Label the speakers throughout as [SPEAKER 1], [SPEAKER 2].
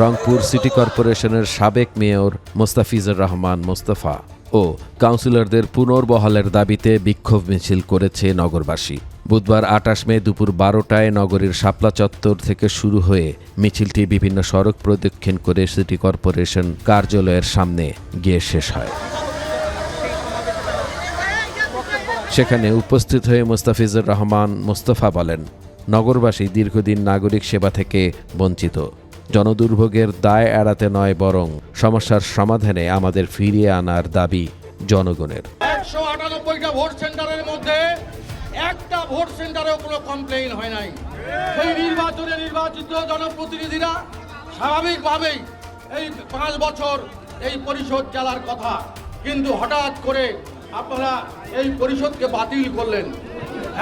[SPEAKER 1] Rangpur city কর্পোরেশনের সাবেক mayor Mostafizur Rahman Mostafa ও কাউন্সিলরদের পুনর্বহালের দাবিতে বিক্ষোভ মিছিল করেছে নগরবাসী। বুধবার আটাশ মে দুপুর বারোটায় নগরীর শাপলা চত্বর থেকে শুরু হয়ে মিছিলটি বিভিন্ন সড়ক প্রদক্ষিণ করে সিটি কর্পোরেশন কার্যালয়ের সামনে গিয়ে শেষ হয়। সেখানে উপস্থিত হয়ে মোস্তাফিজুর রহমান মোস্তফা বলেন, নগরবাসী দীর্ঘদিন নাগরিক সেবা থেকে বঞ্চিত। জনদুর্ভোগের দায় এড়াতে নয় বরং সমস্যার সমাধানে আমাদের ফিরিয়ে আনার দাবি জনগণের।
[SPEAKER 2] একশো আটানব্বইটা ভোট সেন্টারের মধ্যে একটা ভোট সেন্টারেও কোনো কমপ্লেইন হয় নাই। সেই নির্বাচনে নির্বাচিত জনপ্রতিনিধিরা স্বাভাবিকভাবেই এই পাঁচ বছর এই পরিষদ চালার কথা। কিন্তু হঠাৎ করে আপনারা এই পরিষদকে বাতিল করলেন।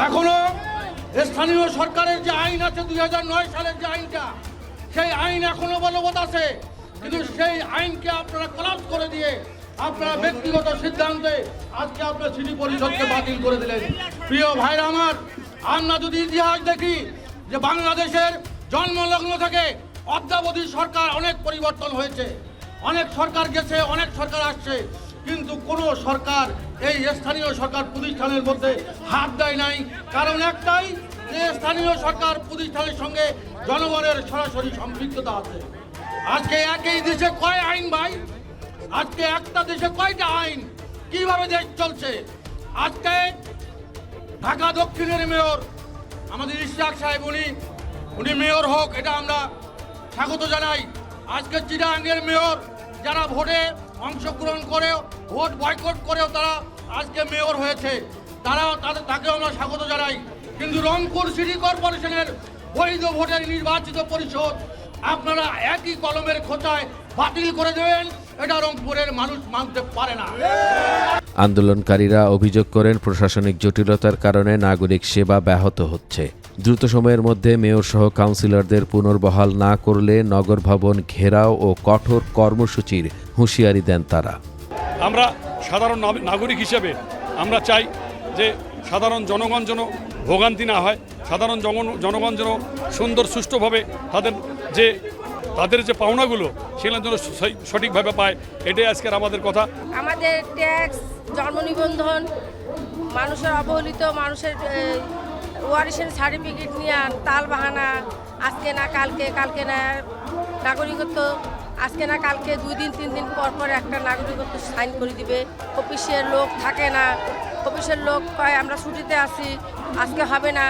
[SPEAKER 2] এখনও স্থানীয় সরকারের যে আইন আছে দুই হাজার নয় সালের যে আইনটা সেই আইন এখনও বলবৎ আছে। কিন্তু সেই আইনকে আপনারা কলাপ করে দিয়ে আপনারা ব্যক্তিগত সিদ্ধান্তে আজকে আপনার সিটি পরিষদকে বাতিল করে দিলেন। প্রিয় ভাইরা আমার, আমরা যদি ইতিহাস দেখি যে বাংলাদেশের জন্মলগ্ন থেকে অদ্যাবধি সরকার অনেক পরিবর্তন হয়েছে। অনেক সরকার গেছে, অনেক সরকার আসছে। কিন্তু কোনো সরকার, এই স্থানীয় সরকার প্রতিষ্ঠানের মধ্যে হাত দেয় নাই। কারণ একটাই যে স্থানীয় সরকার প্রতিষ্ঠানের সঙ্গে জনগণের সরাসরি সম্পৃক্ততা আছে। আজকে একই দেশে কয় আইন ভাই? আজকে একটা দেশে কয়টা আইন? কীভাবে দেশ চলছে? আজকে ঢাকা দক্ষিণের মেয়র আমাদের ইশরাক সাহেব, উনি উনি মেয়র হোক, এটা আমরা স্বাগত জানাই। আজকে চিরাঙ্গের মেয়র যারা ভোটে অংশগ্রহণ করেও, ভোট বয়কট করেও তারা আজকে মেয়র হয়েছে। তারাও তাদের তাকেও আমরা স্বাগত জানাই। কিন্তু রংপুর সিটি কর্পোরেশনের বৈধ ভোটের নির্বাচিত পরিষদ আপনারা একই কলমের খোঁচায় বাতিল করে দেবেন। এটা রংপুরের মানুষ মানতে পারে না।
[SPEAKER 1] আন্দোলনকারীরা অভিযোগ করেন প্রশাসনিক জটিলতার কারণে নাগরিক সেবা ব্যাহত হচ্ছে। দ্রুত সময়ের মধ্যে মেয়র সহ কাউন্সিলরদের পুনর্বহাল না করলে নগর ভবন ঘেরাও ও কঠোর কর্মসূচির হুঁশিয়ারি দেন তারা।
[SPEAKER 3] আমরা সাধারণ নাগরিক হিসেবে আমরা চাই যে সাধারণ জনগণ যেন ভোগান্তি না হয়, সাধারণ জন- জনগণ যেন সুন্দর, সুষ্ঠুভাবে তাদের যে তাদের যে পাওনাগুলো সেগুলো যেন সঠিকভাবে পায়, এটাই আজকের আমাদের কথা।
[SPEAKER 4] আমাদের ট্যাক্স, জন্ম নিবন্ধন, মানুষের অবহেলিত, মানুষের ওয়ারিশের সার্টিফিকেট নিয়ে তাল বাহানা, আজকে না কালকে কালকে না নাগরিকত্ব, আজকে না কালকে দুই দিন, তিন দিন পর পর একটা নাগরিকত্ব সাইন করে দিবে। অফিসের লোক থাকে না অফিসের লোক কয় আমরা ছুটিতে আছি আজকে হবে না।